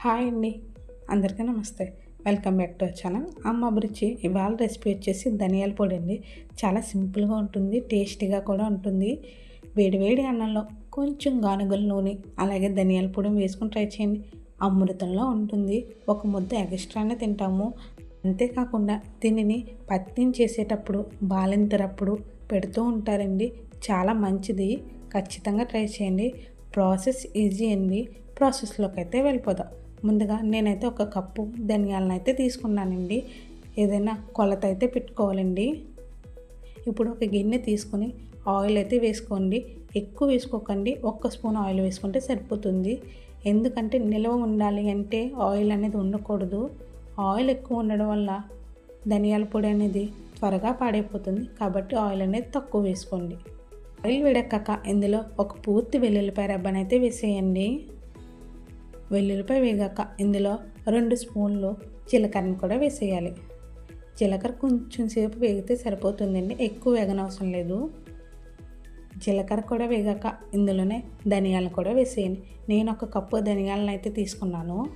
Hi అండి. అందరికీ నమస్తే. Welcome back to channel. అమ్మ అభిరుచి ఇవాళ రెసిపీ వచ్చేసి ధనియాల పొడి అండి. చాలా సింపుల్గా ఉంటుంది టేస్టీగా కూడా ఉంటుంది. వేడివేడి అన్నంలో కొంచెం గానుగల నూనె అలాగే ధనియాల పొడి వేసుకుని ట్రై చేయండి. అమృతంలో ఉంటుంది. ఒక ముద్ద ఎక్స్ట్రానే తింటాము. అంతేకాకుండా దీనిని పత్యం చేసేటప్పుడు బాలింతరప్పుడు పెడుతూ ఉంటారండి. చాలా మంచిది. ఖచ్చితంగా ట్రై చేయండి. ప్రాసెస్ ఈజీ అండి. ప్రాసెస్లోకి అయితే వెళ్ళిపోదాం. ముందుగా నేనైతే ఒక కప్పు ధనియాలను అయితే తీసుకున్నానండి. ఏదైనా కొలత అయితే పెట్టుకోవాలండి. ఇప్పుడు ఒక గిన్నె తీసుకొని ఆయిల్ అయితే వేసుకోండి. ఎక్కువ వేసుకోకండి. ఒక్క స్పూన్ ఆయిల్ వేసుకుంటే సరిపోతుంది. ఎందుకంటే నిల్వ ఉండాలి అంటే ఆయిల్ అనేది ఉండకూడదు. ఆయిల్ ఎక్కువ ఉండడం వల్ల ధనియాల పొడి అనేది త్వరగా పాడైపోతుంది. కాబట్టి ఆయిల్ అనేది తక్కువ వేసుకోండి. ఆయిల్ వేడెక్కాక ఇందులో ఒక పూర్తి వెల్లుల్లిపాయ రబ్బనైతే వేసేయండి. వెల్లుల్లిపాయ వేగాక ఇందులో రెండు స్పూన్లు జీలకర్రను కూడా వేసేయాలి. జీలకర్ర కొంచెం సేపు వేగితే సరిపోతుందండి ఎక్కువ వేగనవసరం లేదు. జీలకర్ర కూడా వేగాక ఇందులోనే ధనియాలను కూడా వేసేయండి. నేను ఒక కప్పు ధనియాలను అయితే తీసుకున్నాను.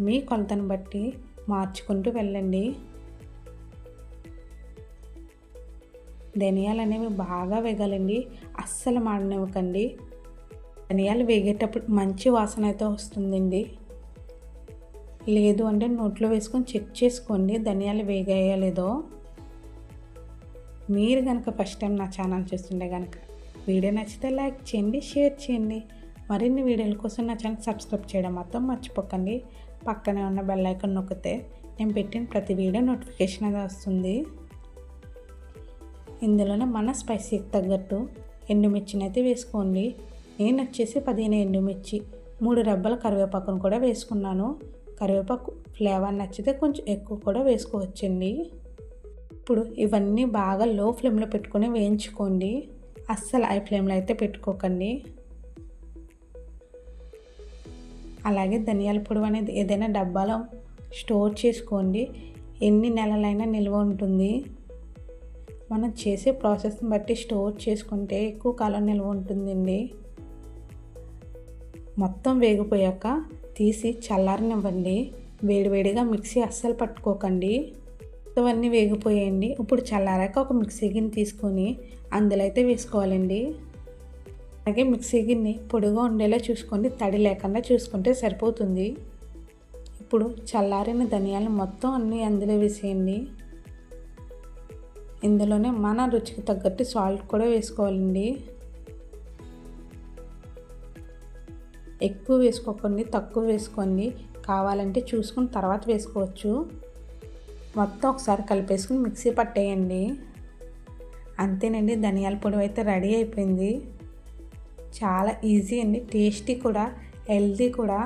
మీ కొలతను బట్టి మార్చుకుంటూ వెళ్ళండి. ధనియాలు అనేవి బాగా వేగాలండి అస్సలు మాడనివ్వకండి. ధనియాలు వేగేటప్పుడు మంచి వాసన అయితే వస్తుందండి. లేదు అంటే నోట్లో వేసుకొని చెక్ చేసుకోండి ధనియాలు వేగాయో లేదో. మీరు కనుక ఫస్ట్ టైం నా ఛానల్ చూస్తుండే కనుక వీడియో నచ్చితే లైక్ చేయండి షేర్ చేయండి. మరిన్ని వీడియోల కోసం నా ఛానల్ సబ్స్క్రైబ్ చేయడం మాత్రం మర్చిపోకండి. పక్కనే ఉన్న బెల్ ఐకాన్ నొక్కితే నేను పెట్టిన ప్రతి వీడియో నోటిఫికేషన్ అది వస్తుంది. ఇందులోనే మన స్పైసీకి తగ్గట్టు ఎండుమిర్చిని అయితే వేసుకోండి. నేను వచ్చేసి పదిహేను ఎండుమిర్చి మూడు రెబ్బల కరివేపాకును కూడా వేసుకున్నాను. కరివేపాకు ఫ్లేవర్ నచ్చితే కొంచెం ఎక్కువ కూడా వేసుకోవచ్చండి. ఇప్పుడు ఇవన్నీ బాగా లో ఫ్లేమ్లో పెట్టుకొని వేయించుకోండి. అస్సలు హై ఫ్లేమ్లో అయితే పెట్టుకోకండి. అలాగే ధనియాల పొడి అనేది ఏదైనా డబ్బాలో స్టోర్ చేసుకోండి. ఎన్ని నెలలైనా నిల్వ ఉంటుంది. మనం చేసే ప్రాసెస్ని బట్టి స్టోర్ చేసుకుంటే ఎక్కువ కాలం నిల్వ ఉంటుందండి. మొత్తం వేగిపోయాక తీసి చల్లారనివ్వండి. వేడివేడిగా మిక్సీ అస్సలు పట్టుకోకండి. మొత్తం అన్నీ వేగిపోయాయండి. ఇప్పుడు చల్లారాక ఒక మిక్సీ గిన్నె తీసుకొని అందులో అయితే వేసుకోవాలండి. అలాగే మిక్సీ గిన్నె పొడిగా ఉండేలా చూసుకోండి. తడి లేకుండా చూసుకుంటే సరిపోతుంది. ఇప్పుడు చల్లారిన ధనియాలు మొత్తం అన్నీ అందులో వేసేయండి. ఇందులోనే మన రుచికి తగ్గట్టు సాల్ట్ కూడా వేసుకోవాలండి. ఎక్కువ వేసుకోకండి తక్కువ వేసుకోండి కావాలంటే చూసుకుని తర్వాత వేసుకోవచ్చు. మొత్తం ఒకసారి కలిపేసుకుని మిక్సీ పట్టేయండి. అంతేనండి ధనియాల పొడి అయితే రెడీ అయిపోయింది. చాలా ఈజీ అండి టేస్టీ కూడా హెల్తీ కూడా.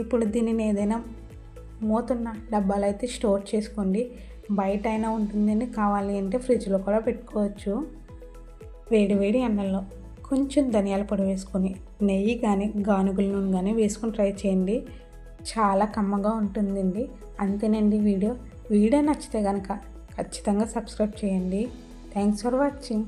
ఇప్పుడు దీనిని ఏదైనా మూతున్న డబ్బాలు అయితే స్టోర్ చేసుకోండి. బయట అయినా ఉంటుందని కావాలి అంటే ఫ్రిడ్జ్లో కూడా పెట్టుకోవచ్చు. వేడి వేడి అన్నంలో. కొంచెం ధనియాల పొడి వేసుకొని నెయ్యి కానీ గానుగుల నూనె కానీ వేసుకొని ట్రై చేయండి. చాలా కమ్మగా ఉంటుందండి. అంతేనండి వీడియో. వీడియో నచ్చితే కనుక ఖచ్చితంగా సబ్స్క్రైబ్ చేయండి. Thanks for watching.